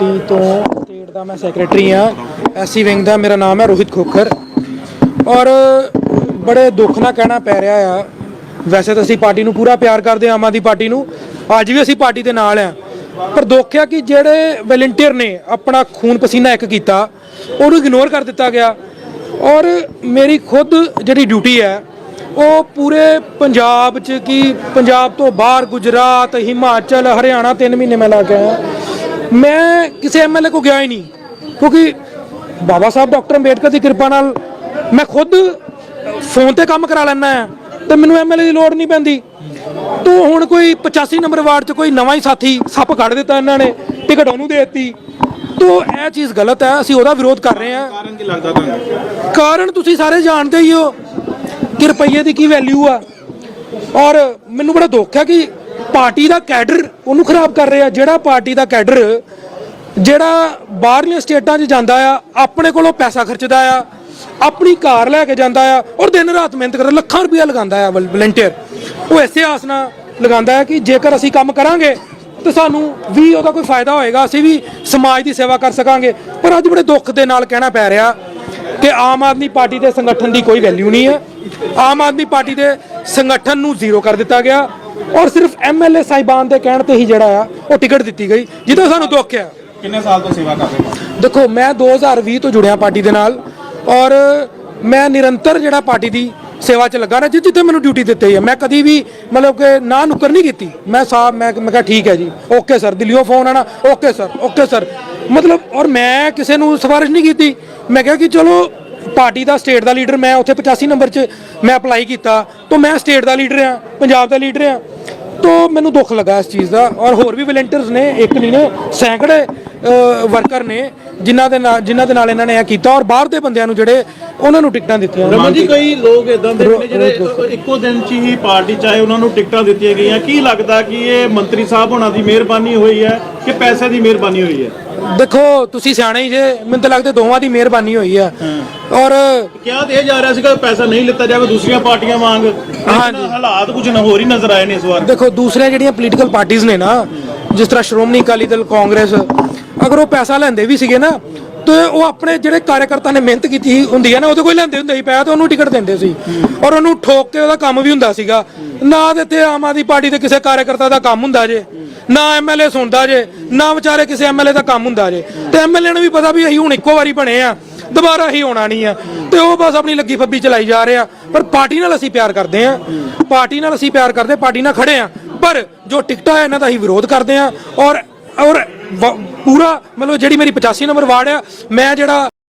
Party ਤੋਂ state ਦਾ ਮੈਂ secretary ਆ ਐਸਸੀ ਵਿੰਗ ਦਾ ਮੇਰਾ ਨਾਮ ਹੈ ਰੋਹਿਤ ਖੋਖਰ। ਔਰ ਬੜੇ ਦੁੱਖ ਨਾਲ ਕਹਿਣਾ ਪੈ ਰਿਹਾ ਆ। ਵੈਸੇ ਤਾਂ ਅਸੀਂ ਪਾਰਟੀ ਨੂੰ ਪੂਰਾ ਪਿਆਰ ਕਰਦੇ ਹਾਂ, ਆਮ ਆਦਮੀ ਪਾਰਟੀ ਨੂੰ। ਅੱਜ ਵੀ ਅਸੀਂ ਪਾਰਟੀ ਦੇ ਨਾਲ ਆ ਪਰ ਦੁੱਖ ਆ ਕਿ ਜਿਹੜੇ ਵਲੰਟੀਅਰ ਨੇ ਆਪਣਾ ਖੂਨ ਪਸੀਨਾ ਇੱਕ ਕੀਤਾ, ਉਹਨੂੰ ਇਗਨੋਰ ਕਰ ਦਿੱਤਾ ਗਿਆ। ਔਰ ਮੇਰੀ ਖੁਦ ਜਿਹੜੀ ਡਿਊਟੀ ਹੈ, ਉਹ ਪੂਰੇ ਪੰਜਾਬ 'ਚ ਕੀ ਪੰਜਾਬ ਤੋਂ ਬਾਹਰ ਗੁਜਰਾਤ, ਹਿਮਾਚਲ, ਹਰਿਆਣਾ 3 ਮਹੀਨੇ ਮੈਂ ਲਾ ਕੇ ਆਇਆ। ਮੈਂ ਕਿਸੇ ਐਮਐਲਏ ਕੋ ਗਿਆ ਹੀ ਨਹੀਂ ਕਿਉਂਕਿ ਬਾਬਾ ਸਾਹਿਬ ਡਾਕਟਰ ਅੰਬੇਡਕਰ ਦੀ ਕਿਰਪਾ ਨਾਲ ਮੈਂ ਖੁਦ ਫੋਨ ਤੇ ਕੰਮ ਕਰਾ ਲੈਣਾ ਆ ਤੇ ਮੈਨੂੰ ਐਮਐਲਏ ਦੀ ਲੋੜ ਨਹੀਂ ਪੈਂਦੀ। ਤੋ ਹੁਣ ਕੋਈ 85 ਨੰਬਰ ਵਾਰਡ 'ਚ ਕੋਈ ਨਵਾਂ ਹੀ ਸਾਥੀ ਸੱਪ ਕੱਢ ਦਿੱਤਾ ਇਹਨਾਂ ਨੇ ਟਿਕਟ ਉਹਨੂੰ ਦੇ ਦਿੱਤੀ। ਤੋ ਇਹ ਚੀਜ਼ ਗਲਤ ਹੈ ਅਸੀਂ ਉਹਦਾ ਵਿਰੋਧ ਕਰ ਰਹੇ ਹਾਂ। ਕਾਰਨ ਕੀ ਲੱਗਦਾ ਤੁਹਾਨੂੰ? ਕਾਰਨ ਤੁਸੀਂ ਸਾਰੇ ਜਾਣਦੇ ਹੀ ਹੋ ਕਿ ਰੁਪਈਏ ਦੀ ਕੀ ਵੈਲਿਊ ਆ। ਔਰ ਮੈਨੂੰ ਬੜਾ ਦੁੱਖ ਹੈ ਕਿ ਪਾਰਟੀ ਦਾ ਕੈਡਰ ਉਹਨੂੰ ਖਰਾਬ ਕਰ ਰਿਹਾ ਜਿਹੜਾ ਪਾਰਟੀ ਦਾ ਕੈਡਰ ਜਿਹੜਾ ਬਾਹਰਲੀਆਂ ਸਟੇਟਾਂ 'ਚ ਜਾਂਦਾ ਆ, ਆਪਣੇ ਕੋਲੋਂ ਪੈਸਾ ਖਰਚਦਾ ਆ, ਆਪਣੀ ਕਾਰ ਲੈ ਕੇ ਜਾਂਦਾ ਆ ਔਰ ਦਿਨ ਰਾਤ ਮਿਹਨਤ ਕਰਦਾ, ਲੱਖਾਂ ਰੁਪਇਆ ਲਗਾਉਂਦਾ ਆ ਵਲੰਟੀਅਰ ਉਹ ਐਸੇ ਆਸ ਨਾਲ ਲਗਾਉਂਦਾ ਹੈ ਕਿ ਜੇਕਰ ਅਸੀਂ ਕੰਮ ਕਰਾਂਗੇ ਤੇ ਸਾਨੂੰ ਵੀ ਉਹਦਾ ਕੋਈ ਫਾਇਦਾ ਹੋਏਗਾ, ਅਸੀਂ ਵੀ ਸਮਾਜ ਦੀ ਸੇਵਾ ਕਰ ਸਕਾਂਗੇ। ਪਰ ਅੱਜ ਬੜੇ ਦੁੱਖ ਦੇ ਨਾਲ ਕਹਿਣਾ ਪੈ ਰਿਹਾ ਕਿ ਆਮ ਆਦਮੀ ਪਾਰਟੀ ਦੇ ਸੰਗਠਨ ਦੀ ਕੋਈ ਵੈਲਿਊ ਨਹੀਂ ਹੈ ਆਮ ਆਦਮੀ ਪਾਰਟੀ ਦੇ ਸੰਗਠਨ ਨੂੰ ਜ਼ੀਰੋ ਕਰ ਦਿੱਤਾ ਗਿਆ। ਔਰ ਸਿਰਫ ਐਮਐਲਏ ਸਾਹਿਬਾਨ ਦੇ ਕਹਿਣ ਤੇ ਹੀ ਜਿਹੜਾ ਆ ਉਹ ਟਿਕਟ ਦਿੱਤੀ ਗਈ ਜਿਹਦਾ ਸਾਨੂੰ ਦੁੱਖ ਆ। ਕਿੰਨੇ ਸਾਲ ਤੋਂ ਸੇਵਾ ਕਰ ਰਹੇ ਹੋ? ਦੇਖੋ ਮੈਂ 2020 ਤੋਂ ਜੁੜਿਆ ਪਾਰਟੀ ਦੇ ਨਾਲ ਔਰ ਮੈਂ ਨਿਰੰਤਰ ਜਿਹੜਾ ਪਾਰਟੀ ਦੀ ਸੇਵਾ 'ਚ ਲੱਗਾ ਰਿਹਾ ਜਿੱਥੇ ਮੈਨੂੰ ਡਿਊਟੀ ਦਿੱਤੀ ਹੈ ਮੈਂ ਕਦੀ ਵੀ ਮਤਲਬ ਕਿ ਨਾ ਨੁਕਰ ਨਹੀਂ ਕੀਤੀ। ਮੈਂ ਸਾਹਿਬ ਮੈਂ ਮੈਂ ਕਿਹਾ ਠੀਕ ਹੈ ਜੀ ਓਕੇ ਸਰ ਦਿੱਲੀੋਂ ਫੋਨ ਆਣਾ ਓਕੇ ਸਰ ਓਕੇ ਸਰ ਮਤਲਬ ਔਰ ਮੈਂ ਕਿਸੇ ਨੂੰ ਸਿਫਾਰਿਸ਼ ਨਹੀਂ ਕੀਤੀ। ਮੈਂ ਕਿਹਾ ਕਿ ਚਲੋ ਪਾਰਟੀ ਦਾ ਸਟੇਟ ਦਾ ਲੀਡਰ ਮੈਂ, ਉੱਥੇ 85 ਨੰਬਰ 'ਚ ਮੈਂ ਅਪਲਾਈ ਕੀਤਾ। ਤਾਂ ਮੈਂ ਸਟੇਟ ਦਾ ਲੀਡਰ ਆ ਪੰਜਾਬ ਦਾ ਲੀਡਰ ਆ ਤੋ ਮੈਨੂੰ ਦੁੱਖ ਲੱਗਾ ਇਸ ਚੀਜ਼ ਦਾ ਔਰ ਹੋਰ ਵੀ ਵਲੰਟੀਅਰਸ ਨੇ, ਇੱਕ ਨਹੀਂ ਨੇ, ਸੈਂਕੜੇ ਵਰਕਰ ਨੇ ਜਿਨ੍ਹਾਂ ਦੇ ਨਾਲ ਜਿਨ੍ਹਾਂ ਦੇ ਨਾਲ ਇਹਨਾਂ ਨੇ ਇਹ ਕੀਤਾ ਔਰ ਬਾਹਰ ਦੇ ਬੰਦਿਆਂ ਨੂੰ ਜਿਹੜੇ ਉਹਨਾਂ ਨੂੰ ਟਿਕਟਾਂ ਦਿੱਤੀਆਂ ਰਮਨ ਜੀ ਕਈ ਲੋਕ ਇਦਾਂ ਦੇ ਨੇ ਜਿਹੜੇ ਇੱਕੋ ਦਿਨ 'ਚ ਹੀ ਪਾਰਟੀ ਚਾਹੇ ਉਹਨਾਂ ਨੂੰ ਟਿਕਟਾਂ ਦਿੱਤੀਆਂ ਗਈਆਂ ਕੀ ਲੱਗਦਾ ਕਿ ਇਹ ਮੰਤਰੀ ਸਾਹਿਬ ਹੋਣਾ ਦੀ ਮਿਹਰਬਾਨੀ ਹੋਈ ਹੈ ਕਿ ਪੈਸੇ ਦੀ ਮਿਹਰਬਾਨੀ ਹੋਈ ਹੈ? ਦੇਖੋ ਤੁਸੀਂ ਸਿਆਣੇ ਹੀ ਜੇ ਮੈਨੂੰ ਤਾਂ ਲੱਗਦਾ ਦੋਵਾਂ ਦੀ ਮਿਹਰਬਾਨੀ ਹੋਈ ਆ ਔਰ ਕਿਹਾ ਤੇ ਜਾ ਰਿਹਾ ਸੀਗਾ ਪੈਸਾ ਨਹੀਂ ਲਿੱਤਾ ਜਾਵੇ ਦੂਸਰੀਆਂ ਪਾਰਟੀਆਂ ਵਾਂਗ। ਹਾਂਜੀ। ਹਾਲਾਤ ਕੁਝ ਨਾ ਹੋਰ ਹੀ ਨਜ਼ਰ ਆਏ ਨੇ ਇਸ ਵਾਰ। ਦੇਖੋ ਦੂਸਰੀਆਂ ਜਿਹੜੀਆਂ ਪੋਲੀਟੀਕਲ ਪਾਰਟੀਆਂ ਨੇ ਨਾ ਜਿਸ ਤਰ੍ਹਾਂ ਸ਼੍ਰੋਮਣੀ ਅਕਾਲੀ ਦਲ ਕਾਂਗਰਸ ਅਗਰ ਉਹ ਪੈਸਾ ਲੈਂਦੇ ਵੀ ਸੀਗੇ ਨਾ, ਤੇ ਉਹ ਆਪਣੇ ਜਿਹੜੇ ਕਾਰਜਕਰਤਾ ਨੇ ਮਿਹਨਤ ਕੀਤੀ ਹੁੰਦੀ ਹੈ ਨਾ, ਉਹਦੇ ਕੋਈ ਲੈਂਦੇ ਹੁੰਦੇ ਸੀ ਪੈਸਾ ਤੇ ਉਹਨੂੰ ਟਿਕਟ ਦਿੰਦੇ ਸੀ। ਔਰ ਉਹਨੂੰ ਠੋਕ ਕੇ ਉਹਦਾ ਕੰਮ ਵੀ ਹੁੰਦਾ ਸੀਗਾ। ਨਾ ਤੇ ਇੱਥੇ ਆਮ ਆਦਮੀ ਪਾਰਟੀ ਦੇ ਕਿਸੇ ਕਾਰਜਕਰਤਾ ਦਾ ਕੰਮ ਹੁੰਦਾ ਜੇ, ਨਾ ਐਮਐਲਏ ਸੁਣਦਾ ਜੇ, ਨਾ ਵਿਚਾਰੇ ਕਿਸੇ ਐਮਐਲਏ ਦਾ ਕੰਮ ਹੁੰਦਾ ਜੇ। ਤੇ ਐਮਐਲਏ ਨੂੰ ਵੀ ਪਤਾ ਵੀ ਅਸੀਂ ਹੁਣ ਇੱਕੋ ਵਾਰੀ ਬਣੇ ਆ, ਦੁਬਾਰਾ ਹੀ ਆਉਣਾ ਨਹੀਂ ਆ। ਤੇ ਉਹ ਬਸ ਆਪਣੀ ਲੱਗੀ ਫੱਬੀ ਚਲਾਈ ਜਾ ਰਹੇ ਆ। ਪਰ ਪਾਰਟੀ ਨਾਲ ਅਸੀਂ ਪਿਆਰ ਕਰਦੇ ਆ। ਪਾਰਟੀ ਨਾਲ ਅਸੀਂ ਪਿਆਰ ਕਰਦੇ, ਪਾਰਟੀ ਨਾਲ ਖੜੇ ਆ। ਪਰ ਜੋ ਟਿਕਟਾਂ ਇਹਨਾਂ ਦਾ ਅਸੀਂ ਵਿਰੋਧ ਕਰਦੇ ਆ। ਔਰ ਔਰ ਵ- ਪੂਰਾ ਮਤਲਬ ਜਿਹੜੀ ਮੇਰੀ 85 ਨੰਬਰ ਵਾਰਡ ਆ ਮੈਂ ਜਿਹੜਾ